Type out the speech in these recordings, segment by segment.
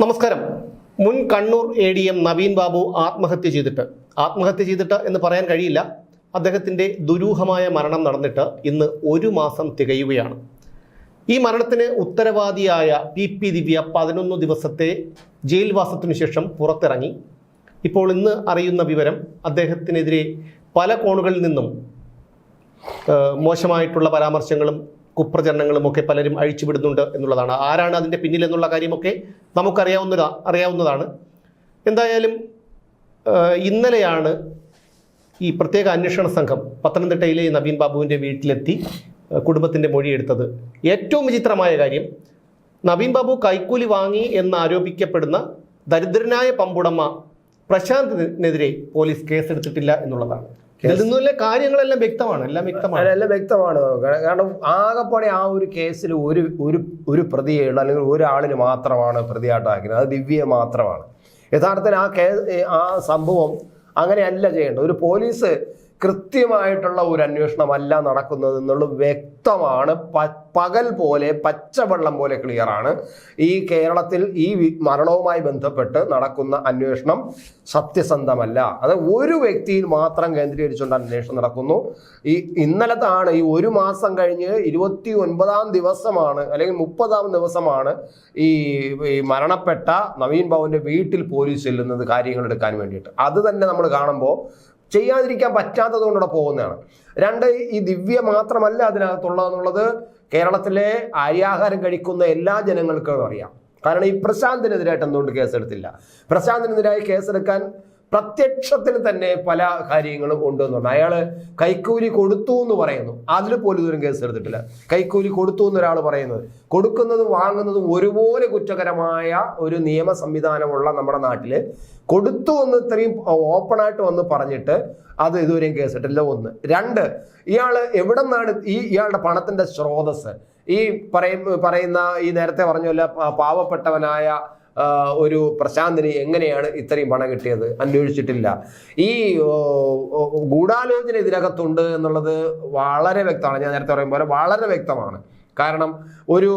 നമസ്കാരം. മുൻ Kannur A D M Naveen Babu ആത്മഹത്യ ചെയ്തിട്ട്. ആത്മഹത്യ ചെയ്തിട്ട് എന്ന് പറയാൻ കഴിയില്ല. അദ്ദേഹത്തിന്റെ ദുരൂഹമായ മരണം നടന്നിട്ട് ഇന്ന് ഒരു മാസം തികയുകയാണ്. ഈ മരണത്തിന് ഉത്തരവാദിയായ പി പി ദിവ്യ പതിനൊന്ന് ദിവസത്തെ ജയിൽവാസത്തിനു ശേഷം പുറത്തിറങ്ങി. ഇപ്പോൾ ഇന്ന് അറിയുന്ന വിവരം അദ്ദേഹത്തിനെതിരെ പല കോണുകളിൽ നിന്നും മോശമായിട്ടുള്ള പരാമർശങ്ങളും കുപ്രചരണങ്ങളും ഒക്കെ പലരും അഴിച്ചുവിടുന്നുണ്ട് എന്നുള്ളതാണ്. ആരാണ് അതിന്റെ പിന്നിലെന്നുള്ള കാര്യമൊക്കെ നമുക്കറിയാവുന്ന അറിയാവുന്നതാണ്. എന്തായാലും ഇന്നലെയാണ് ഈ പ്രത്യേക അന്വേഷണ സംഘം പത്തനംതിട്ടയിലെ നവീൻ ബാബുവിന്റെ വീട്ടിലെത്തി കുടുംബത്തിന്റെ മൊഴിയെടുത്തത് ഏറ്റവും വിചിത്രമായ കാര്യം നവീൻ ബാബു കൈക്കൂലി വാങ്ങി എന്ന് ആരോപിക്കപ്പെടുന്ന ദരിദ്രനായ പമ്പുടമ്മ പ്രശാന്തിനെതിരെ പോലീസ് കേസെടുത്തിട്ടില്ല എന്നുള്ളതാണ്. ഇതിൽ നിന്നുള്ള കാര്യങ്ങളെല്ലാം വ്യക്തമാണ് എല്ലാം വ്യക്തമാണ്. എല്ലാം വ്യക്തമാണ്. കാരണം ആകെപ്പാടെ ആ ഒരു കേസിൽ ഒരു ഒരു ഒരു പ്രതിയേ ഉള്ളൂ അല്ലെങ്കിൽ ഒരാളിന് മാത്രമാണ് പ്രതിയായിട്ടാക്കുന്നത് അത് ദിവ്യയെ മാത്രമാണ്. യഥാർത്ഥത്തിൽ ആ കേ ആ സംഭവം അങ്ങനെയല്ല ചെയ്യേണ്ടത്. ഒരു പോലീസ് കൃത്യമായിട്ടുള്ള ഒരു അന്വേഷണമല്ല നടക്കുന്നത് എന്നുള്ളത് വ്യക്തമാണ്. പകൽ പോലെ പച്ചവെള്ളം പോലെ ക്ലിയറാണ് ഈ കേരളത്തിൽ ഈ മരണവുമായി ബന്ധപ്പെട്ട് നടക്കുന്ന അന്വേഷണം സത്യസന്ധമല്ല. അത് ഒരു വ്യക്തിയിൽ മാത്രം കേന്ദ്രീകരിച്ചുകൊണ്ട് അന്വേഷണം നടക്കുന്നു. ഈ ഇന്നലത്താണ് ഈ ഒരു മാസം കഴിഞ്ഞ് ഇരുപത്തി ഒൻപതാം ദിവസമാണ് അല്ലെങ്കിൽ മുപ്പതാം ദിവസമാണ് ഈ മരണപ്പെട്ട നവീൻ ബാബുവിന്റെ വീട്ടിൽ പോലീസ് ചെല്ലുന്നത് കാര്യങ്ങൾ എടുക്കാൻ വേണ്ടിയിട്ട്. അത് തന്നെ നമ്മൾ കാണുമ്പോൾ ചെയ്യാതിരിക്കാൻ പറ്റാത്തത് കൊണ്ടുകൂടെ പോകുന്നതാണ്. രണ്ട് ഈ ദിവ്യ മാത്രമല്ല അതിനകത്തുള്ളതെന്നുള്ളത് കേരളത്തിലെ അരിയാഹാരം കഴിക്കുന്ന എല്ലാ ജനങ്ങൾക്കും അറിയാം. കാരണം ഈ പ്രശാന്തിനെതിരായിട്ട് എന്തുകൊണ്ട് കേസെടുത്തില്ല? പ്രശാന്തിനെതിരായി കേസെടുക്കാൻ പ്രത്യക്ഷത്തിൽ തന്നെ പല കാര്യങ്ങളും ഉണ്ടെന്നുണ്ട് അയാൾ കൈക്കൂലി കൊടുത്തു എന്ന് പറയുന്നു. അതിൽ പോലും ഇതൊരു കേസ് എടുത്തിട്ടില്ല. കൈക്കൂലി കൊടുത്തു എന്നൊരാൾ പറയുന്നത്. കൊടുക്കുന്നതും വാങ്ങുന്നതും ഒരുപോലെ കുറ്റകരമായ ഒരു നിയമ സംവിധാനമുള്ള നമ്മുടെ നാട്ടിൽ കൊടുത്തു എന്ന് ഇത്രയും ഓപ്പണായിട്ട് വന്ന് പറഞ്ഞിട്ട് അത് ഇതുവരെയും കേസിട്ടില്ല ഒന്ന്. രണ്ട് ഇയാൾ എവിടെ നിന്നാണ് ഈ ഇയാളുടെ പണത്തിന്റെ സ്രോതസ് ഈ പറയും പറയുന്ന ഈ നേരത്തെ പറഞ്ഞ പാവപ്പെട്ടവനായ ഒരു പ്രശാന്തിന് എങ്ങനെയാണ് ഇത്രയും പണം കിട്ടിയത്? അന്വേഷിച്ചിട്ടില്ല. ഈ ഗൂഢാലോചന ഇതിനകത്തുണ്ട് എന്നുള്ളത് വളരെ വ്യക്തമാണ്. ഞാൻ നേരത്തെ പറയും പോലെ വളരെ വ്യക്തമാണ്. കാരണം ഒരു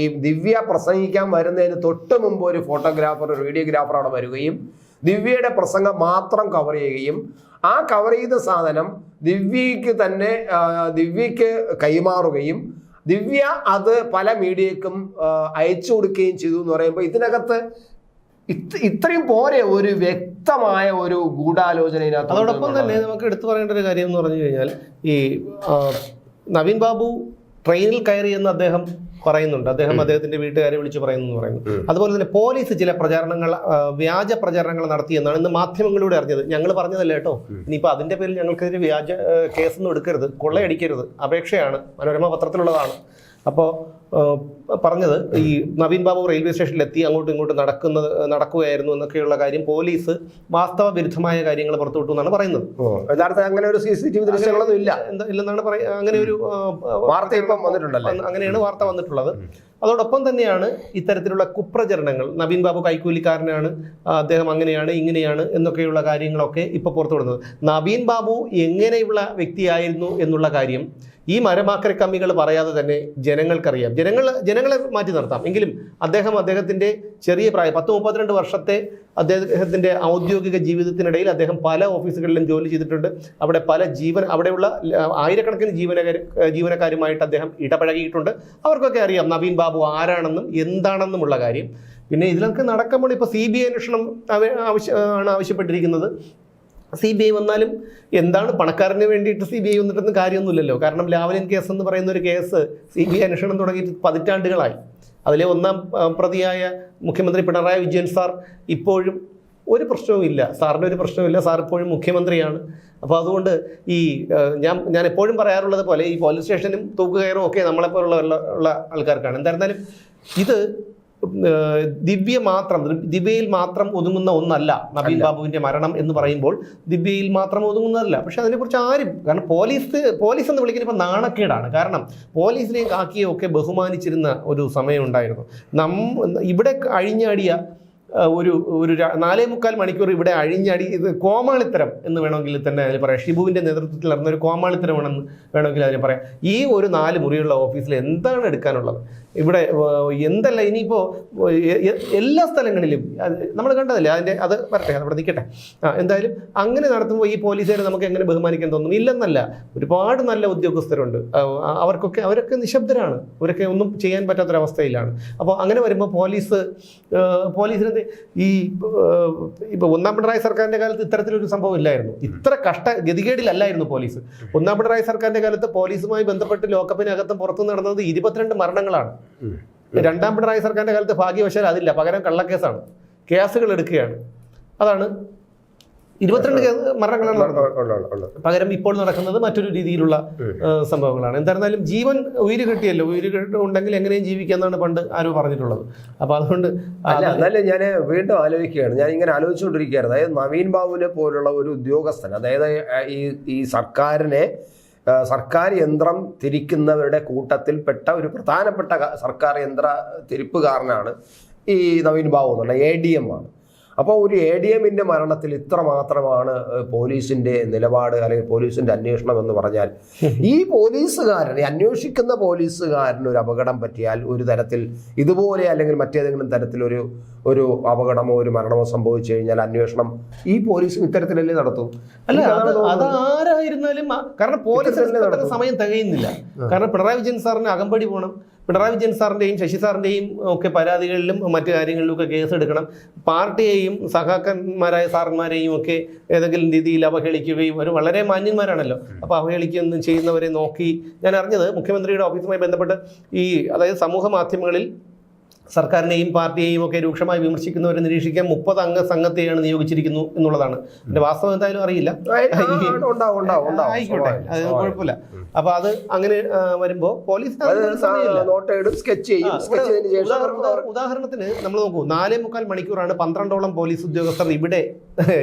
ഈ ദിവ്യ പ്രസംഗിക്കാൻ വരുന്നതിന് തൊട്ട് മുമ്പ് ഒരു ഫോട്ടോഗ്രാഫർ ഒരു വീഡിയോഗ്രാഫർ അവിടെ വരികയും ദിവ്യയുടെ പ്രസംഗം മാത്രം കവർ ചെയ്യുകയും ആ കവർ ചെയ്ത സാധനം ദിവ്യയ്ക്ക് തന്നെ ദിവ്യക്ക് ദിവ്യയ്ക്ക് കൈമാറുകയും ദിവ്യ അത് പല മീഡിയക്കും അയച്ചു കൊടുക്കുകയും ചെയ്തു എന്ന് പറയുമ്പോൾ ഇതിനകത്ത് ഇത്രയും പോരെ ഒരു വ്യക്തമായ ഒരു ഗൂഢാലോചന അതോടൊപ്പം തന്നെ നമുക്ക് എടുത്തു പറയേണ്ട ഒരു കാര്യം എന്ന് പറഞ്ഞു കഴിഞ്ഞാൽ ഈ നവീൻ ബാബു ട്രെയിനിൽ കയറി എന്ന് അദ്ദേഹം പറയുന്നുണ്ട്. അദ്ദേഹം അദ്ദേഹത്തിന്റെ വീട്ടുകാരെ വിളിച്ച് പറയുന്നു. പറയുന്നു അതുപോലെ തന്നെ പോലീസ് ചില പ്രചാരണങ്ങൾ വ്യാജ പ്രചാരണങ്ങൾ നടത്തിയെന്നാണ് ഇന്ന് മാധ്യമങ്ങളിലൂടെ അറിഞ്ഞത്. ഞങ്ങൾ പറഞ്ഞതല്ല കേട്ടോ? ഇനിയിപ്പോൾ അതിന്റെ പേരിൽ ഞങ്ങൾക്കെതിരെ വ്യാജ കേസൊന്നും എടുക്കരുത് കൊള്ളയടിക്കരുത്. അപേക്ഷയാണ്. മനോരമ പത്രത്തിലുള്ളതാണ്. അപ്പോൾ പറഞ്ഞത് ഈ നവീൻ ബാബു റെയിൽവേ സ്റ്റേഷനിൽ എത്തി അങ്ങോട്ടും ഇങ്ങോട്ടും നടക്കുന്നത് നടക്കുകയായിരുന്നു എന്നൊക്കെയുള്ള കാര്യം പോലീസ് വാസ്തവ വിരുദ്ധമായ കാര്യങ്ങൾ പുറത്തുവിട്ടു എന്നാണ് പറയുന്നത്. യഥാർത്ഥത്തിൽ അങ്ങനെ ഒരു സി സി ടി വി ദൃശ്യങ്ങളൊന്നും ഇല്ല എന്താ ഇല്ലെന്നാണ് പറയുക അങ്ങനെ ഒരു വാർത്ത ഇപ്പം വന്നിട്ടുണ്ടല്ലോ? അങ്ങനെയാണ് വാർത്ത വന്നിട്ടുള്ളത്. അതോടൊപ്പം തന്നെയാണ് ഇത്തരത്തിലുള്ള കുപ്രചരണങ്ങൾ. നവീൻ ബാബു കൈക്കൂലിക്കാരനാണ്. അദ്ദേഹം അങ്ങനെയാണ് ഇങ്ങനെയാണ് എന്നൊക്കെയുള്ള കാര്യങ്ങളൊക്കെ ഇപ്പോൾ പുറത്തു വിടുന്നത്. നവീൻ ബാബു എങ്ങനെയുള്ള വ്യക്തിയായിരുന്നു എന്നുള്ള കാര്യം ഈ മരമാക്കര കമ്മികൾ പറയാതെ തന്നെ ജനങ്ങൾക്കറിയാം. ജനങ്ങൾ ജനങ്ങളെ മാറ്റി നിർത്താം. എങ്കിലും അദ്ദേഹം അദ്ദേഹത്തിന്റെ ചെറിയ പ്രായം പത്ത് മുപ്പത്തിരണ്ട് വർഷത്തെ അദ്ദേഹത്തിന്റെ ഔദ്യോഗിക ജീവിതത്തിനിടയിൽ അദ്ദേഹം പല ഓഫീസുകളിലും ജോലി ചെയ്തിട്ടുണ്ട്. അവിടെ പല ജീവൻ അവിടെയുള്ള ആയിരക്കണക്കിന് ജീവനക്കാർ ജീവനക്കാരുമായിട്ട് അദ്ദേഹം ഇടപഴകിയിട്ടുണ്ട്. അവർക്കൊക്കെ അറിയാം നവീൻ ബാബു ആരാണെന്നും എന്താണെന്നുമുള്ള കാര്യം. പിന്നെ ഇതിലൊക്കെ നടക്കുമ്പോൾ ഇപ്പോൾ സി ബി ഐ അന്വേഷണം ആണ് ആവശ്യപ്പെട്ടിരിക്കുന്നത്. സി ബി ഐ വന്നാലും എന്താണ് പണക്കാരന് വേണ്ടിയിട്ട് സി ബി ഐ വന്നിട്ടൊന്നും കാര്യമൊന്നുമില്ലല്ലോ. കാരണം ലാവലിൻ കേസ് എന്ന് പറയുന്ന ഒരു കേസ് സി ബി ഐ അന്വേഷണം തുടങ്ങിയിട്ട് പതിറ്റാണ്ടുകളായി. അതിലെ ഒന്നാം പ്രതിയായ മുഖ്യമന്ത്രി പിണറായി വിജയൻ സാർ ഇപ്പോഴും ഒരു പ്രശ്നവുമില്ല സാറിന്റെ ഒരു പ്രശ്നവുമില്ല സാർ ഇപ്പോഴും മുഖ്യമന്ത്രിയാണ്. അപ്പോൾ അതുകൊണ്ട് ഈ ഞാൻ ഞാൻ എപ്പോഴും പറയാറുള്ളത് പോലെ ഈ പോലീസ് സ്റ്റേഷനും തൂക്കുകയറും ഒക്കെ നമ്മളെപ്പോലുള്ള ഉള്ള ആൾക്കാർക്കാണ്. എന്തായിരുന്നാലും ഇത് ദിവ്യ മാത്രം ദിവ്യയിൽ മാത്രം ഒതുങ്ങുന്ന ഒന്നല്ല നബീൽ ബാബുവിന്റെ മരണം എന്ന് പറയുമ്പോൾ ദിവ്യയിൽ മാത്രം ഒതുങ്ങുന്നതല്ല. പക്ഷെ അതിനെക്കുറിച്ച് ആരും കാരണം പോലീസ് പോലീസ് എന്ന് വിളിക്കുന്ന ഇപ്പം നാണക്കേടാണ്. കാരണം പോലീസിനെയും കാക്കിയും ഒക്കെ ബഹുമാനിച്ചിരുന്ന ഒരു സമയം ഉണ്ടായിരുന്നു നം ഇവിടെ അഴിഞ്ഞാടിയ ഒരു ഒരു നാലേ മുക്കാൽ മണിക്കൂർ ഇവിടെ അഴിഞ്ഞടി ഇത് കോമാളിത്തരം എന്ന് വേണമെങ്കിൽ തന്നെ അതിൽ പറയാം. ഷിബുവിന്റെ നേതൃത്വത്തിൽ നടന്ന ഒരു കോമാളിത്തരമാണെന്ന് വേണമെങ്കിൽ അതിന് പറയാം. ഈ ഒരു നാല് മുറിയുള്ള ഓഫീസിൽ എന്താണ് എടുക്കാനുള്ളത്? ഇവിടെ എന്തല്ല ഇനിയിപ്പോൾ എല്ലാ സ്ഥലങ്ങളിലും നമ്മൾ കണ്ടതല്ലേ അതിന്റെ അത് വരട്ടെ അവിടെ നിൽക്കട്ടെ. എന്തായാലും അങ്ങനെ നടത്തുമ്പോൾ ഈ പോലീസുകാരെ നമുക്ക് എങ്ങനെ ബഹുമാനിക്കാൻ തോന്നും? ഇല്ലെന്നല്ല ഒരുപാട് നല്ല ഉദ്യോഗസ്ഥരുണ്ട്. അവർക്കൊക്കെ അവരൊക്കെ നിശബ്ദരാണ്. അവരൊക്കെ ഒന്നും ചെയ്യാൻ പറ്റാത്തൊരവസ്ഥയിലാണ്. അപ്പോൾ അങ്ങനെ വരുമ്പോൾ പോലീസ് പോലീസിന് ഈ ഇപ്പോൾ ഒന്നാം പിണറായി സർക്കാരിന്റെ കാലത്ത് ഇത്തരത്തിലൊരു സംഭവം ഇല്ലായിരുന്നു. ഇത്ര കഷ്ട ഗതികേടിലല്ലായിരുന്നു പോലീസ്. ഒന്നാം പിണറായി സർക്കാരിന്റെ കാലത്ത് പോലീസുമായി ബന്ധപ്പെട്ട് ലോക്കപ്പിനകത്തും പുറത്തു നടന്നത് ഇരുപത്തിരണ്ട് മരണങ്ങളാണ്. രണ്ടാം പിണറായി സർക്കാരിന്റെ കാലത്ത് ഭാഗ്യവശാൽ അതില്ല. പകരം കള്ളക്കേസാണ്. കേസുകൾ എടുക്കുകയാണ്. അതാണ്. ഇരുപത്തിരണ്ട് കേസ് മരണങ്ങളാണ്. പകരം ഇപ്പോൾ നടക്കുന്നത് മറ്റൊരു രീതിയിലുള്ള സംഭവങ്ങളാണ്. എന്തായിരുന്നാലും ജീവൻ ഉയിര് കിട്ടിയല്ലോ. ഉയിര് ഉണ്ടെങ്കിൽ എങ്ങനെയും ജീവിക്കാന്നാണ് പണ്ട് ആരോ പറഞ്ഞിട്ടുള്ളത്. അപ്പൊ അതുകൊണ്ട് അല്ല എന്നാലും ഞാൻ വീണ്ടും ആലോചിക്കുകയാണ്. ഞാൻ ഇങ്ങനെ ആലോചിച്ചുകൊണ്ടിരിക്കുകയാണ് അതായത് നവീൻ ബാബുവിനെ പോലുള്ള ഒരു ഉദ്യോഗസ്ഥൻ അതായത് ഈ ഈ സർക്കാരിനെ സർക്കാർ യന്ത്രം തിരിക്കുന്നവരുടെ കൂട്ടത്തിൽപ്പെട്ട ഒരു പ്രധാനപ്പെട്ട സർക്കാർ യന്ത്ര തിരിപ്പുകാരനാണ് ഈ നവീൻ ബാബു എന്നുള്ള എ ഡി എം ആണ്. അപ്പോൾ ഒരു എ ഡി എമ്മിന്റെ മരണത്തിൽ ഇത്ര മാത്രമാണ് പോലീസിന്റെ നിലപാട് അല്ലെങ്കിൽ പോലീസിന്റെ അന്വേഷണം എന്ന് പറഞ്ഞാൽ. ഈ പോലീസുകാരൻ അന്വേഷിക്കുന്ന പോലീസുകാരന് ഒരു അപകടം പറ്റിയാൽ ഒരു തരത്തിൽ ഇതുപോലെ അല്ലെങ്കിൽ മറ്റേതെങ്കിലും തരത്തിലൊരു ഒരു അപകടമോ ഒരു മരണമോ സംഭവിച്ചു കഴിഞ്ഞാൽ അന്വേഷണം ഈ പോലീസും ഇത്തരത്തിലല്ലേ നടത്തും? അല്ല അത് ആരായിരുന്നാലും കാരണം പോലീസ്. സമയം തികയുന്നില്ല. കാരണം പിണറായി വിജയൻ സാറിന് അകമ്പടി പോകണം. പിണറായി വിജയൻ സാറിന്റെയും ശശി സാറിന്റെയും ഒക്കെ പരാതികളിലും മറ്റു കാര്യങ്ങളിലും ഒക്കെ കേസ് എടുക്കണം. പാർട്ടിയെയും സഹാക്കന്മാരായ സാറന്മാരെയും ഒക്കെ ഏതെങ്കിലും രീതിയിൽ അവഹേളിക്കുകയും അവർ വളരെ മാന്യന്മാരാണല്ലോ. അപ്പോൾ അവഹേളിക്കുകയൊന്നും ചെയ്യുന്നവരെ നോക്കി ഞാൻ അറിഞ്ഞത് മുഖ്യമന്ത്രിയുടെ ഓഫീസുമായി ബന്ധപ്പെട്ട് ഈ അതായത് സമൂഹ മാധ്യമങ്ങളിൽ സർക്കാരിനെയും പാർട്ടിയെയും ഒക്കെ രൂക്ഷമായി വിമർശിക്കുന്നവരെ നിരീക്ഷിക്കാൻ മുപ്പത് അംഗ സംഘത്തെയാണ് നിയോഗിച്ചിരിക്കുന്നു എന്നുള്ളതാണ്. എന്റെ വാസ്തവം എന്തായാലും അറിയില്ല. ആയിക്കോട്ടെ. അത്. കുഴപ്പമില്ല. അപ്പൊ അത് അങ്ങനെ വരുമ്പോ പോലീസ് ഉദാഹരണത്തിന് നമ്മൾ നോക്കൂ നാലേ മുക്കാൽ മണിക്കൂറാണ് പന്ത്രണ്ടോളം പോലീസ് ഉദ്യോഗസ്ഥർ ഇവിടെ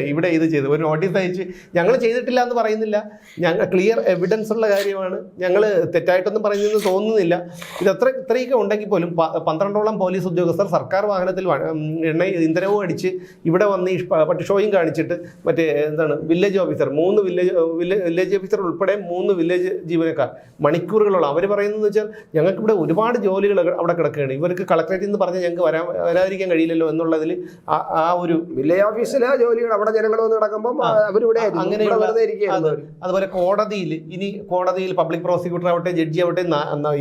ഇവിടെ ഇത് ചെയ്തു ഒരു നോട്ടീസ് അയച്ച് ഞങ്ങൾ ചെയ്തിട്ടില്ല എന്ന് പറയുന്നില്ല. ഞങ്ങൾ ക്ലിയർ എവിഡൻസ് ഉള്ള കാര്യമാണ്. ഞങ്ങൾ തെറ്റായിട്ടൊന്നും പറയുന്നതെന്ന് തോന്നുന്നില്ല. ഇത് അത്ര ഇത്രയൊക്കെ ഉണ്ടെങ്കിൽ പോലും പന്ത്രണ്ടോളം പോലീസ് ഉദ്യോഗസ്ഥർ സർക്കാർ വാഹനത്തിൽ എണ്ണ ഇന്ധനവും അടിച്ച് ഇവിടെ വന്ന് ഈ പട്ടിഷോയും കാണിച്ചിട്ട് മറ്റേ എന്താണ് വില്ലേജ് ഓഫീസർ മൂന്ന് വില്ലേജ് വില്ലേജ് ഓഫീസർ ഉൾപ്പെടെ മൂന്ന് വില്ലേജ് ജീവനക്കാർ മണിക്കൂറുകളോളം. അവർ പറയുന്നതെന്ന് വെച്ചാൽ ഞങ്ങൾക്കിവിടെ ഒരുപാട് ജോലികൾ അവിടെ കിടക്കുകയാണ്. ഇവർക്ക് കളക്ടറേറ്റിൽ നിന്ന് പറഞ്ഞ് ഞങ്ങൾക്ക് വരാൻ വരാതിരിക്കാൻ കഴിയില്ലല്ലോ എന്നുള്ളതിൽ ആ- ഒരു വില്ലേജ് ഓഫീസിലെ ജോലികൾ അവിടെ ജനങ്ങൾ വന്ന് കിടക്കുമ്പോൾ. അവരിവിടെ അങ്ങനെ അതുപോലെ കോടതിയിൽ ഇനി കോടതിയിൽ പബ്ലിക് പ്രോസിക്യൂട്ടർ ആവട്ടെ ജഡ്ജി ആവട്ടെ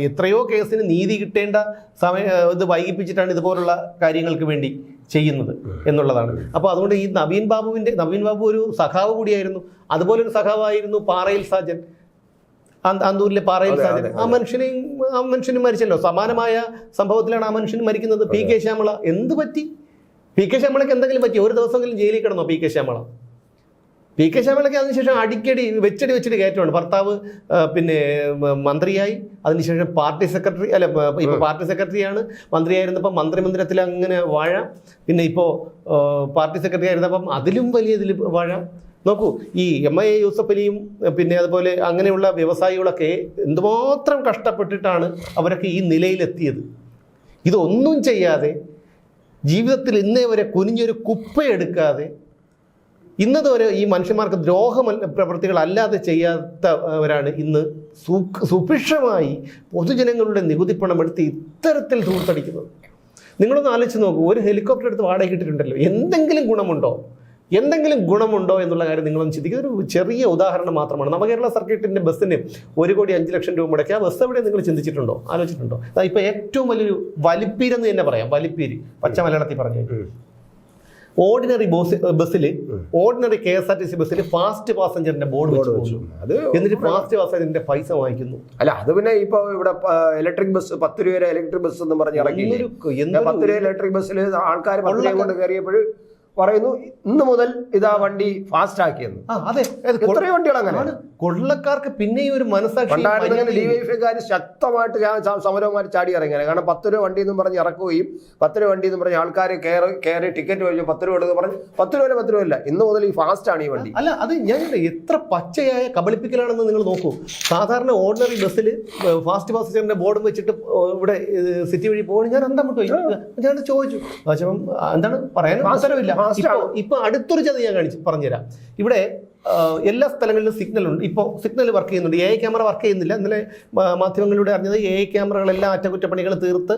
എത്രയോ കേസിന് നീതി കിട്ടേണ്ട സമയം ഇത് വൈകിപ്പിച്ചിട്ടാണ് ഇതുപോലുള്ള കാര്യങ്ങൾക്ക് വേണ്ടി ചെയ്യുന്നത് എന്നുള്ളതാണ്. അപ്പോൾ അതുകൊണ്ട് ഈ നവീൻ ബാബുവിന്റെ നവീൻ ബാബു ഒരു സഖാവ് കൂടിയായിരുന്നു. അതുപോലെ ഒരു സഖാവായിരുന്നു പാറയിൽ സാജൻ. അന്തൂരിലെ പാറയിൽ സാജൻ. ആ മനുഷ്യനെയും ആ മനുഷ്യനും മരിച്ചല്ലോ. സമാനമായ സംഭവത്തിലാണ് ആ മനുഷ്യൻ മരിക്കുന്നത്. P K Shyamala. എന്ത് പറ്റി? പി കെ ശ്യാമളക്ക് എന്തെങ്കിലും പറ്റി? ഒരു ദിവസമെങ്കിലും ജയിലിൽ കിടന്നോ P K Shyamala? P K ശ്യാമളയ്ക്ക് അതിനുശേഷം അടിക്കടി വെച്ചടി വെച്ചടി കയറ്റമാണ് ഭർത്താവ് പിന്നെ മന്ത്രിയായി. അതിനുശേഷം പാർട്ടി സെക്രട്ടറി അല്ല ഇപ്പോൾ ഇപ്പൊ പാർട്ടി സെക്രട്ടറിയാണ്. മന്ത്രിയായിരുന്നപ്പോൾ മന്ത്രിമന്ദിരത്തിൽ അങ്ങനെ വാഴ. പിന്നെ ഇപ്പോൾ പാർട്ടി സെക്രട്ടറി ആയിരുന്നപ്പം അതിലും വലിയ ഇതിൽ വാഴ. നോക്കൂ ഈ എം ഐ യൂസഫ് അലിയും പിന്നെ അതുപോലെ അങ്ങനെയുള്ള വ്യവസായികളൊക്കെ എന്തുമാത്രം കഷ്ടപ്പെട്ടിട്ടാണ് അവരൊക്കെ ഈ നിലയിലെത്തിയത്. ഇതൊന്നും ചെയ്യാതെ ജീവിതത്തിൽ ഇന്നേ വരെ കുനിഞ്ഞൊരു കുപ്പയെടുക്കാതെ ഇന്നത് ഈ മനുഷ്യന്മാർക്ക് ദ്രോഹ പ്രവൃത്തികളല്ലാതെ ചെയ്യാത്തവരാണ് ഇന്ന് സുഭിക്ഷമായി പൊതുജനങ്ങളുടെ നികുതി പണം എടുത്ത് ഇത്തരത്തിൽ ധൂർത്തടിക്കുന്നത് നിങ്ങളൊന്ന് ആലോചിച്ച് നോക്കൂ ഒരു ഹെലികോപ്റ്റർ എടുത്ത് വാടക എന്തെങ്കിലും ഗുണമുണ്ടോ? എന്തെങ്കിലും ഗുണമുണ്ടോ എന്നുള്ള കാര്യം നിങ്ങളൊന്ന് ചിന്തിക്കുക. ഒരു ചെറിയ ഉദാഹരണം മാത്രമാണ്. നവകേരള സർക്കിട്ടിന്റെ ബസ്സിന് ഒരു കോടി അഞ്ച് ലക്ഷം രൂപ മുടക്കി. ആ ബസ് എവിടെ നിങ്ങൾ ചിന്തിച്ചിട്ടുണ്ടോ? ആലോചിച്ചിട്ടുണ്ടോ? അതാ ഇപ്പോൾ ഏറ്റവും വലിയൊരു വലിപ്പീരെന്ന് തന്നെ പറയാം. വലിപ്പീര്. പച്ച മലയാളത്തിൽ പറഞ്ഞു. ഓർഡിനറി ബോസ് ബസ്സിൽ ordinary K S R T C ബസ്സിൽ ഫാസ്റ്റ് പാസഞ്ചറിന്റെ ബോർഡ് വെച്ച് വെച്ചു. അത് എന്നിട്ട് ഫാസ്റ്റ് പാസഞ്ചറിന്റെ പൈസ വാങ്ങിക്കുന്നു. അല്ല അത് പിന്നെ ഇപ്പൊ ഇവിടെ ഇലക്ട്രിക് ബസ് പത്ത് രൂപ ഇലക്ട്രിക് ബസ് എന്ന് പറഞ്ഞ് ഇറങ്ങി പത്ത് രൂപ ഇലക്ട്രിക് ബസ്സിൽ ആൾക്കാർ കൊണ്ട് കയറിയപ്പോൾ പറയുന്നു ഇന്ന് മുതൽ ഇതാ വണ്ടി ഫാസ്റ്റ് ആക്കിയെന്ന്. അതെ. എത്രയോ വണ്ടികൾ അങ്ങനെ കൊള്ളക്കാർക്ക് പിന്നെയും ഒരു മനസ്സാക്കി പണ്ടായിരുന്നെങ്കിൽ ശക്തമായിട്ട് സമരവുമാർ ചാടി ഇറങ്ങിയാണ് കാരണം പത്ത് രൂപ വണ്ടി എന്ന് പറഞ്ഞ് ഇറക്കുകയും പത്ത് രൂപ വണ്ടി എന്ന് പറഞ്ഞ് ആൾക്കാർ കയറി കയറി ടിക്കറ്റ് മേടിച്ചു പത്ത് രൂപ എടുത്ത് പറഞ്ഞ് പത്ത് രൂപ പത്ത് രൂപ ഇല്ല ഇന്ന് മുതൽ ഈ ഫാസ്റ്റ് ആണ് ഈ വണ്ടി. അല്ല അത് ഞാൻ എത്ര പച്ചയായ കബളിപ്പിക്കലാണെന്ന് നിങ്ങൾ നോക്കൂ. സാധാരണ ഓർഡിനറി ബസ്സിൽ ഫാസ്റ്റ് പാസഞ്ചറിന്റെ ബോർഡും വെച്ചിട്ട് ഇവിടെ സിറ്റി വഴി പോകുന്നത് ഞാൻ അന്തം വിട്ടു ഞാൻ ചോദിച്ചു. എന്താണ് പറയാൻ അവസരമില്ല fast ഇപ്പൊ അടുത്തൊരു ചതി ഞാൻ കാണിച്ചു പറഞ്ഞുതരാം. ഇവിടെ എല്ലാ സ്ഥലങ്ങളിലും സിഗ്നൽ ഉണ്ട്. ഇപ്പോൾ സിഗ്നൽ വർക്ക് ചെയ്യുന്നുണ്ട്. എ ഐ ക്യാമറ വർക്ക് ചെയ്യുന്നില്ല. ഇന്നലെ മാധ്യമങ്ങളിലൂടെ അറിഞ്ഞത് എ ഐ ക്യാമറകളെല്ലാം അറ്റകുറ്റപ്പണികൾ തീർത്ത്.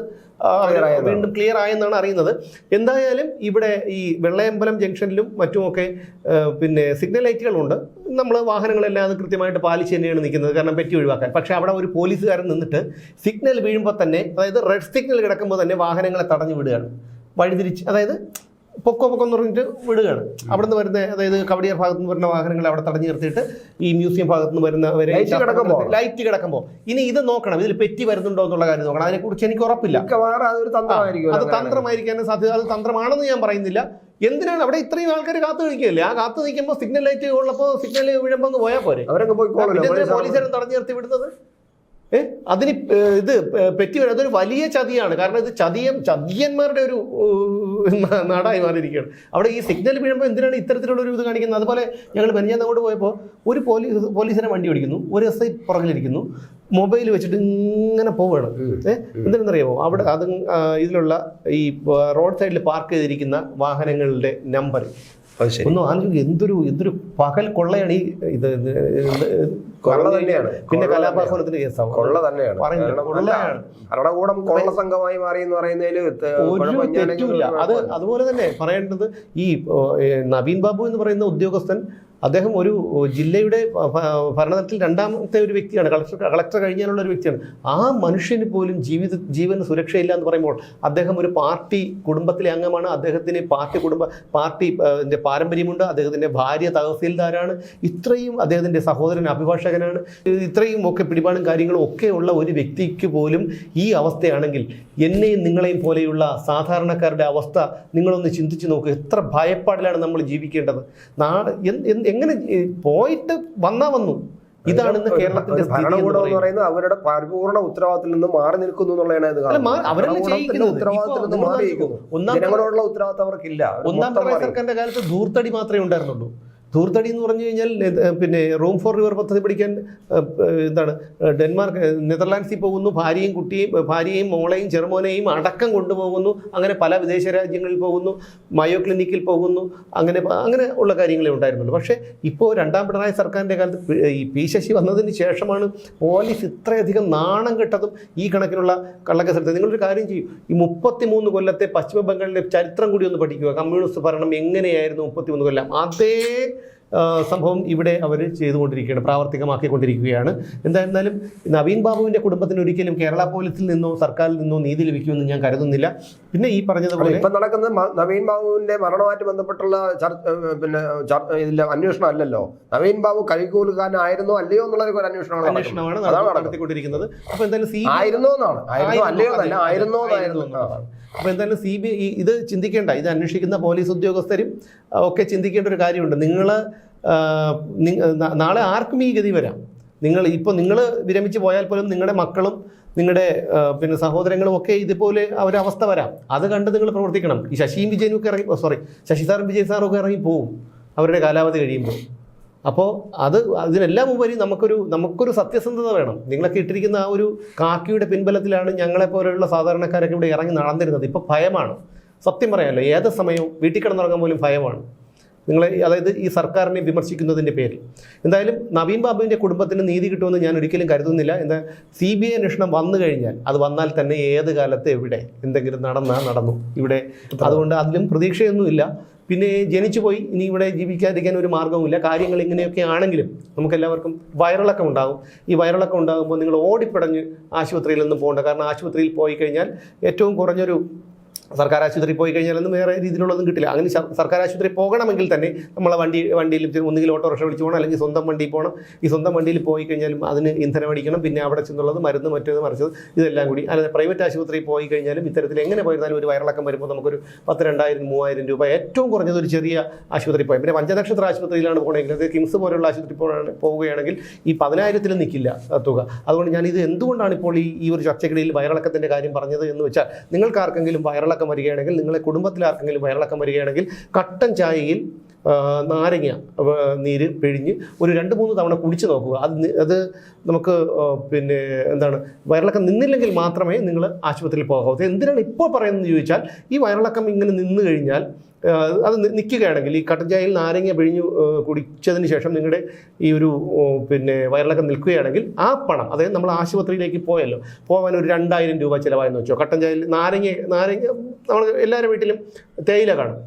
വീണ്ടും ക്ലിയർ ആയെന്നാണ് അറിയുന്നത്. എന്തായാലും ഇവിടെ ഈ വെള്ളയമ്പലം ജംഗ്ഷനിലും മറ്റുമൊക്കെ പിന്നെ സിഗ്നൽ ലൈറ്റുകളുണ്ട് നമ്മൾ വാഹനങ്ങളെല്ലാം അത് കൃത്യമായിട്ട് പാലിച്ച് തന്നെയാണ് നിൽക്കുന്നത്. കാരണം പെറ്റി ഒഴിവാക്കാൻ. പക്ഷേ അവിടെ ഒരു പോലീസുകാരൻ നിന്നിട്ട് സിഗ്നൽ വീഴുമ്പോൾ തന്നെ അതായത് റെഡ് സിഗ്നൽ കിടക്കുമ്പോൾ തന്നെ വാഹനങ്ങളെ തടഞ്ഞു വിടുകയാണ്. വഴിതിരിച്ച് അതായത് പൊക്കോ പൊക്കം എന്ന് പറഞ്ഞിട്ട് വിടുകയാണ്. അവിടെ നിന്ന് വരുന്ന അതായത് കവടിയാർ ഭാഗത്ത് നിന്ന് വരുന്ന വാഹനങ്ങൾ അവിടെ തടഞ്ഞു നിർത്തിയിട്ട് ഈ മ്യൂസിയം ഭാഗത്ത് നിന്ന് വരുന്നവരെ. ലൈറ്റ് കിടക്കുമ്പോൾ ഇനി ഇത് നോക്കണം. ഇതിൽ പെറ്റി വരുന്നുണ്ടോ എന്നുള്ള കാര്യം നോക്കണം. അതിനെക്കുറിച്ച് എനിക്ക് ഉറപ്പില്ല. അത് തന്ത്രമായിരിക്കാനും സാധ്യത അത് തന്ത്രമാണെന്ന് ഞാൻ പറയുന്നില്ല. എന്തിനാണ് അവിടെ ഇത്രയും ആൾക്കാർ കാത്തു നിൽക്കുകയല്ലേ? ആ കാത്തു നിൽക്കുമ്പോൾ സിഗ്നൽ ലൈറ്റ് ഉള്ളപ്പോൾ സിഗ്നൽ വീഴുമ്പോൾ പോയാൽ പോരെ. അവരൊക്കെ പോയിക്കോളൂല്ലോ പിന്നെ പോലീസ് പോലീസുകാരൻ തടഞ്ഞു നിർത്തി വിടുന്നത്? അതിന് ഇത് ഏ, പെറ്റി വരും അതൊരു വലിയ ചതിയാണ്. കാരണം ഇത് ചതിയം ചതിയന്മാരുടെ ഒരു നാടായി മാറിയിരിക്കുകയാണ്. അവിടെ ഈ സിഗ്നൽ വീഴുമ്പോൾ എന്തിനാണ് ഇത്തരത്തിലുള്ള ഒരു ഇത് കാണിക്കുന്നത്? അതുപോലെ ഞങ്ങൾ മെനഞ്ഞാന്ന് അങ്ങോട്ട് പോയപ്പോൾ ഒരു പോലീസ് പോലീസിനെ വണ്ടി ഓടിക്കുന്നു. ഒരു എസ് ഐ പുറകിലിരിക്കുന്നു. മൊബൈൽ വെച്ചിട്ട് ഇങ്ങനെ പോവുകയാണ്. ഏഹ് എന്തിനെന്നറിയാമോ അവിടെ അത് ഇതിലുള്ള ഈ റോഡ് സൈഡിൽ പാർക്ക് ചെയ്തിരിക്കുന്ന വാഹനങ്ങളുടെ നമ്പർ. ഒന്നും ആലോചിക്കും എന്തൊരു എന്തൊരു പകൽ കൊള്ളയാണ് ഈ ഇത് കൊള്ള തന്നെയാണ്. പിന്നെ കൊള്ള കേസാണ് കൊള്ള. തന്നെയാണ്. ഭരണകൂടം കൊള്ള സംഘമായി മാറി എന്ന് പറയുന്നതിൽ ഒരു തെറ്റുമില്ല. അത് അതുപോലെ തന്നെ പറയേണ്ടത് ഈ നവീൻ ബാബു എന്ന് പറയുന്ന ഉദ്യോഗസ്ഥൻ അദ്ദേഹം ഒരു ജില്ലയുടെ ഭ- ഭ- ഭരണതലത്തിൽ രണ്ടാമത്തെ ഒരു വ്യക്തിയാണ്. കളക്ടർ കളക്ടർ കഴിഞ്ഞാലുള്ള ഒരു വ്യക്തിയാണ്. ആ മനുഷ്യന് പോലും ജീവിത ജീവന് സുരക്ഷയില്ല എന്ന് പറയുമ്പോൾ അദ്ദേഹം ഒരു പാർട്ടി കുടുംബത്തിലെ അംഗമാണ്. അദ്ദേഹത്തിന് പാർട്ടി കുടുംബ പാർട്ടി പാരമ്പര്യമുണ്ട്. അദ്ദേഹത്തിന്റെ ഭാര്യ തഹസീൽദാരാണ്. ഇത്രയും അദ്ദേഹത്തിന്റെ സഹോദരൻ അഭിഭാഷകനാണ്. ഇത്രയും ഒക്കെ പിടിപാടും കാര്യങ്ങളും ഒക്കെ ഉള്ള ഒരു വ്യക്തിക്ക് പോലും ഈ അവസ്ഥയാണെങ്കിൽ എന്നെയും നിങ്ങളെയും പോലെയുള്ള സാധാരണക്കാരുടെ അവസ്ഥ നിങ്ങളൊന്ന് ചിന്തിച്ച് നോക്കുക എത്ര ഭയപ്പാടിലാണ് നമ്മൾ ജീവിക്കേണ്ടത്? നാട് എങ്ങനെ പോയിട്ട് വന്നാ വന്നു? ഇതാണ് ഇന്ന് കേരളത്തിന്റെ ഭരണകൂടം എന്ന് പറയുന്നത്. അവരുടെ പരിപൂർണ ഉത്തരവാദിത്തത്തിൽ നിന്ന് മാറി നിൽക്കുന്നു എന്നുള്ളതാണ് ഇത് ഉത്തരവാദിത്തത്തിൽ നിന്ന് മാറി ജനങ്ങളോടുള്ള ഉത്തരവാദിത്തം അവർക്കില്ല. ഒന്നാം. സർക്കാരിന്റെ കാലത്ത് ധൂർത്തടി മാത്രമേ ഉണ്ടായിരുന്നുള്ളൂ. ധൂർത്തടി എന്ന് പറഞ്ഞു കഴിഞ്ഞാൽ പിന്നെ റൂം ഫോർ റിവർ പദ്ധതി ഏ, എന്താണ് ഡെൻമാർക്ക് നെതർലാൻഡ്സിൽ പോകുന്നു. ഭാര്യയും കുട്ടിയും ഭാര്യയും മോളെയും ചെറുമോനെയും അടക്കം കൊണ്ടുപോകുന്നു. അങ്ങനെ പല വിദേശ രാജ്യങ്ങളിൽ പോകുന്നു. മയോ ക്ലിനിക്കിൽ പോകുന്നു. അങ്ങനെ അങ്ങനെ ഉള്ള കാര്യങ്ങളെ ഉണ്ടായിരുന്നുള്ളൂ. പക്ഷേ ഇപ്പോൾ രണ്ടാം പിണറായി സർക്കാരിന്റെ കാലത്ത് ഈ പി ശശി വന്നതിന് ശേഷമാണ് പോലീസ് ഇത്രയധികം നാണം കെട്ടതും ഈ കണക്കിനുള്ള കള്ളക്കേസെടുത്തത്. നിങ്ങളൊരു കാര്യം ചെയ്യും. ഈ മുപ്പത്തിമൂന്ന് കൊല്ലത്തെ പശ്ചിമ ബംഗാളിലെ ചരിത്രം കൂടി ഒന്ന് പഠിക്കുക. കമ്മ്യൂണിസ്റ്റ് ഭരണം എങ്ങനെയായിരുന്നു മുപ്പത്തിമൂന്ന് കൊല്ലം? അതേ സംഭവം ഇവിടെ അവർ ചെയ്തുകൊണ്ടിരിക്കുകയാണ് പ്രാവർത്തികമാക്കിക്കൊണ്ടിരിക്കുകയാണ്. എന്തായിരുന്നാലും നവീൻ ബാബുവിന്റെ കുടുംബത്തിന് ഒരിക്കലും കേരള പോലീസിൽ നിന്നോ സർക്കാരിൽ നിന്നോ നീതി ലഭിക്കുമെന്ന് ഞാൻ കരുതുന്നില്ല. പിന്നെ ഈ പറഞ്ഞതുപോലെ ഇപ്പം നടക്കുന്ന നവീൻ ബാബുവിന്റെ മരണവുമായിട്ട് ബന്ധപ്പെട്ടുള്ള പിന്നെ ഇതിൽ അന്വേഷണം അല്ലല്ലോ? നവീൻ ബാബു കൈകൂലുകാരനായിരുന്നോ അല്ലയോ എന്നുള്ള ഒരു അന്വേഷണമാണ്. അന്വേഷണമാണ് നടത്തിക്കൊണ്ടിരിക്കുന്നത്. അപ്പോൾ എന്തായാലും സി ആയിരുന്നോ എന്നാണ്? ആയിരുന്നോ അല്ലയോ തന്നെ ആയിരുന്നോ എന്നായിരുന്നു എന്നാണ്. അപ്പോൾ എന്തായാലും സി ബി ഐ ഇത് ചിന്തിക്കേണ്ട ഇത് അന്വേഷിക്കുന്ന പോലീസ് ഉദ്യോഗസ്ഥരും ഒക്കെ ചിന്തിക്കേണ്ട ഒരു കാര്യമുണ്ട്. നിങ്ങൾ നാളെ ആർക്കും ഈ ഗതി വരാം. നിങ്ങൾ ഇപ്പോൾ നിങ്ങൾ വിരമിച്ച് പോയാൽ പോലും നിങ്ങളുടെ മക്കളും നിങ്ങളുടെ പിന്നെ സഹോദരങ്ങളും ഒക്കെ ഇതുപോലെ അവരവസ്ഥ വരാം. അത് കണ്ട് നിങ്ങൾ പ്രവർത്തിക്കണം. ഈ ശശിയും വിജയനും ഒക്കെ ഇറങ്ങി സോറി ശശി സാറും വിജയ് സാറും ഒക്കെ ഇറങ്ങി പോവും. അവരുടെ കാലാവധി കഴിയുമ്പോൾ. അപ്പോൾ അത് അതിനെല്ലാം ഉപരി നമുക്കൊരു നമുക്കൊരു സത്യസന്ധത വേണം. നിങ്ങളൊക്കെ ഇട്ടിരിക്കുന്ന ആ ഒരു കാക്കിയുടെ പിൻബലത്തിലാണ് ഞങ്ങളെ പോലെയുള്ള സാധാരണക്കാരൊക്കെ ഇവിടെ ഇറങ്ങി നടന്നിരുന്നത്. ഇപ്പോൾ ഭയമാണ്. സത്യം പറയാമല്ലോ ഏത് സമയവും വീട്ടിൽ കിടന്നിറങ്ങാൻ പോലും ഭയമാണ്. നിങ്ങളെ അതായത് ഈ സർക്കാരിനെ വിമർശിക്കുന്നതിന്റെ പേരിൽ. എന്തായാലും നവീൻ ബാബുവിന്റെ കുടുംബത്തിന് നീതി കിട്ടുമെന്ന് ഞാൻ ഒരിക്കലും കരുതുന്നില്ല. എന്താ സി ബി ഐ അന്വേഷണം വന്നു കഴിഞ്ഞാൽ അത് വന്നാൽ തന്നെ ഏത് കാലത്ത് എവിടെ എന്തെങ്കിലും നടന്നാൽ നടന്നു. ഇവിടെ അതുകൊണ്ട് അതിലും പ്രതീക്ഷയൊന്നുമില്ല. പിന്നെ ജനിച്ചു പോയി ഇനി ഇവിടെ ജീവിക്കാതിരിക്കാൻ ഒരു മാർഗവുമില്ല. കാര്യങ്ങൾ ഇങ്ങനെയൊക്കെ ആണെങ്കിലും നമുക്കെല്ലാവർക്കും വയറിളക്കം ഉണ്ടാകും. ഈ വയറിളക്കം ഉണ്ടാകുമ്പോൾ നിങ്ങൾ ഓടിപ്പടഞ്ഞ് ആശുപത്രിയിൽ നിന്നും പോകേണ്ട. കാരണം ആശുപത്രിയിൽ പോയി കഴിഞ്ഞാൽ ഏറ്റവും കുറഞ്ഞൊരു സർക്കാർ ആശുപത്രി പോയി കഴിഞ്ഞാലൊന്നും വേറെ രീതിയിലുള്ളതും കിട്ടില്ല. അങ്ങനെ സർക്കാർ ആശുപത്രി പോകണമെങ്കിൽ തന്നെ നമ്മളെ വണ്ടി വണ്ടിയിൽ ഒന്നുകിൽ ഓട്ടോറിക്ഷ വിളിച്ച് പോകണം അല്ലെങ്കിൽ സ്വന്തം വണ്ടിയിൽ പോകണം. ഈ സ്വന്തം വണ്ടിയിൽ പോയി കഴിഞ്ഞാലും അതിന് ഇന്ധനം അടിക്കണം പിന്നെ അവിടെ ചെന്നുള്ളത് മരുന്ന് മറ്റേത് മറിച്ചത് ഇതെല്ലാം കൂടി. അല്ലാതെ പ്രൈവറ്റ് ആശുപത്രി പോയി കഴിഞ്ഞാലും ഇത്തരത്തിൽ എങ്ങനെ പോയിരുന്നാലും ഒരു വയറിളക്കം വരുമ്പോൾ നമുക്കൊരു പത്ത് രണ്ടായിരം മൂവായിരം രൂപ ഏറ്റവും കുറഞ്ഞത് ഒരു ചെറിയ ആശുപത്രി പോയി പിന്നെ പഞ്ചനക്ഷത്ര ആശുപത്രിയിലാണ് പോകണമെങ്കിൽ. അത് കിംസ് പോലുള്ള ആശുപത്രി പോവുകയാണെങ്കിൽ ഈ പതിനായിരത്തിൽ നിൽക്കില്ല തുക. അതുകൊണ്ട് ഞാൻ ഇത് എന്തുകൊണ്ടാണ് ഇപ്പോൾ ഈ ഒരു ചർച്ചക്കിടയിൽ വയറിളക്കത്തിന്റെ കാര്യം പറഞ്ഞത് എന്ന് വെച്ചാൽ നിങ്ങൾക്ക് ആർക്കെങ്കിലും വയറിളക്കം വരികയാണെങ്കിൽ നിങ്ങളെ കുടുംബത്തിൽ ആർക്കെങ്കിലും വയറിളക്കം വരികയാണെങ്കിൽ കട്ടൻ ചായയിൽ നാരങ്ങ നീര് പിഴിഞ്ഞ് ഒരു രണ്ട് മൂന്ന് തവണ കുടിച്ച് നോക്കുക. അത് അത് നമുക്ക് പിന്നെ എന്താണ് വയറിളക്കം നിന്നില്ലെങ്കിൽ മാത്രമേ നിങ്ങൾ ആശുപത്രിയിൽ പോകാവൂ. എന്തിനാണ് ഇപ്പോൾ പറയുന്നത് ചോദിച്ചാൽ ഈ വയറിളക്കം ഇങ്ങനെ നിന്ന് കഴിഞ്ഞാൽ അത് നിൽക്കുകയാണെങ്കിൽ ഈ കട്ടഞ്ചായയിൽ നാരങ്ങ പിഴിഞ്ഞ് കുടിച്ചതിന് ശേഷം നിങ്ങളുടെ ഈ ഒരു പിന്നെ വയറിളക്കം നിൽക്കുകയാണെങ്കിൽ ആ പണം അതായത് നമ്മൾ ആശുപത്രിയിലേക്ക് പോയല്ലോ പോകാൻ ഒരു രണ്ടായിരം രൂപ ചിലവായെന്ന് വെച്ചോ കട്ടഞ്ചായയിൽ നാരങ്ങ നാരങ്ങ നമ്മൾ എല്ലാവരുടെ വീട്ടിലും തേയില കാണും.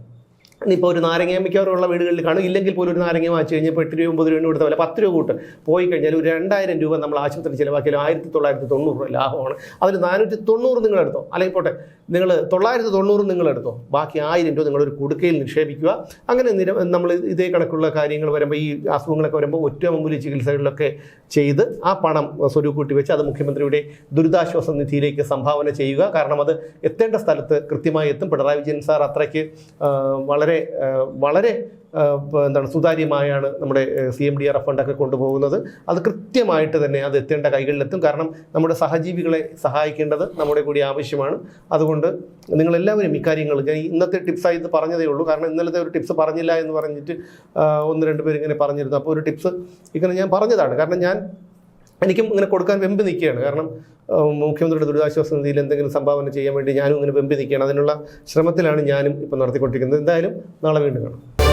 ഇനിയിപ്പോൾ ഒരു നാരങ്ങ മിക്കവാറുള്ള വീടുകളിൽ കാണും. ഇല്ലെങ്കിൽ പോലും ഒരു നാരങ്ങ വാങ്ങിച്ചു കഴിഞ്ഞാൽ ഇപ്പോൾ എട്ട് രൂപ ഒമ്പത് രൂപ കൊടുത്ത പോലെ പത്ത് രൂപ കൂട്ട്. പോയി കഴിഞ്ഞാൽ ഒരു രണ്ടായിരം രൂപ നമ്മൾ ആശുപത്രി ചിലവാക്കിയാലും ആയിരത്തി തൊള്ളായിരത്തി തൊണ്ണൂറ് രൂപ ലാഭമാണ്. അതിൽ നാനൂറ്റി തൊണ്ണൂറ് നിങ്ങൾ എടുത്തോ. അല്ലെങ്കിൽ പോട്ടെ നിങ്ങൾ തൊള്ളായിരത്തി തൊണ്ണൂറ് നിങ്ങൾ എടുത്തോ. ബാക്കി ആയിരം രൂപ നിങ്ങളൊരു കുടുക്കയിൽ നിക്ഷേപിക്കുക. അങ്ങനെ നിര നമ്മൾ ഇതേ കണക്കുള്ള കാര്യങ്ങൾ വരുമ്പോൾ ഈ അസുഖങ്ങളൊക്കെ വരുമ്പോൾ ഒറ്റ മുമ്പിൽ ചികിത്സകളിലൊക്കെ ചെയ്ത് ആ പണം സ്വരൂപ് കൂട്ടി വെച്ച് അത് മുഖ്യമന്ത്രിയുടെ ദുരിതാശ്വാസ നിധിയിലേക്ക് സംഭാവന ചെയ്യുക. കാരണം അത് എത്തേണ്ട സ്ഥലത്ത് കൃത്യമായി എത്തും. പിണറായി വിജയൻ സാർ അത്രയ്ക്ക് ആ, വളരെ വളരെ എന്താണ് സുതാര്യമായാണ് നമ്മുടെ C M D R F ഫണ്ടൊക്കെ കൊണ്ടുപോകുന്നത്. അത് കൃത്യമായിട്ട് തന്നെ അത് എത്തേണ്ട കൈകളിലെത്തും. കാരണം നമ്മുടെ സഹജീവികളെ സഹായിക്കേണ്ടത് നമ്മുടെ കൂടി ആവശ്യമാണ്. അതുകൊണ്ട് നിങ്ങളെല്ലാവരും ഇക്കാര്യങ്ങൾ ഞാൻ ഇന്നത്തെ ടിപ്സായി ഇത് പറഞ്ഞതേ ഉള്ളൂ. കാരണം ഇന്നലത്തെ ഒരു ടിപ്സ് പറഞ്ഞില്ല എന്ന് പറഞ്ഞിട്ട് ഒന്ന് രണ്ട് പേര് ഇങ്ങനെ പറഞ്ഞിരുന്നു. അപ്പോൾ ഒരു ടിപ്സ് ഇങ്ങനെ ഞാൻ പറഞ്ഞതാണ്. കാരണം ഞാൻ എനിക്കും ഇങ്ങനെ കൊടുക്കാൻ വെമ്പ് നിൽക്കുകയാണ്. കാരണം മുഖ്യമന്ത്രിയുടെ ദുരിതാശ്വാസ നിധിയിൽ എന്തെങ്കിലും സംഭാവന ചെയ്യാൻ വേണ്ടി ഞാനും ഇങ്ങനെ വെമ്പ് നിൽക്കുകയാണ്. അതിനുള്ള ശ്രമത്തിലാണ് ഞാനും ഇപ്പം നടത്തിക്കൊണ്ടിരിക്കുന്നത്. എന്തായാലും നാളെ വീണ്ടും കാണാം.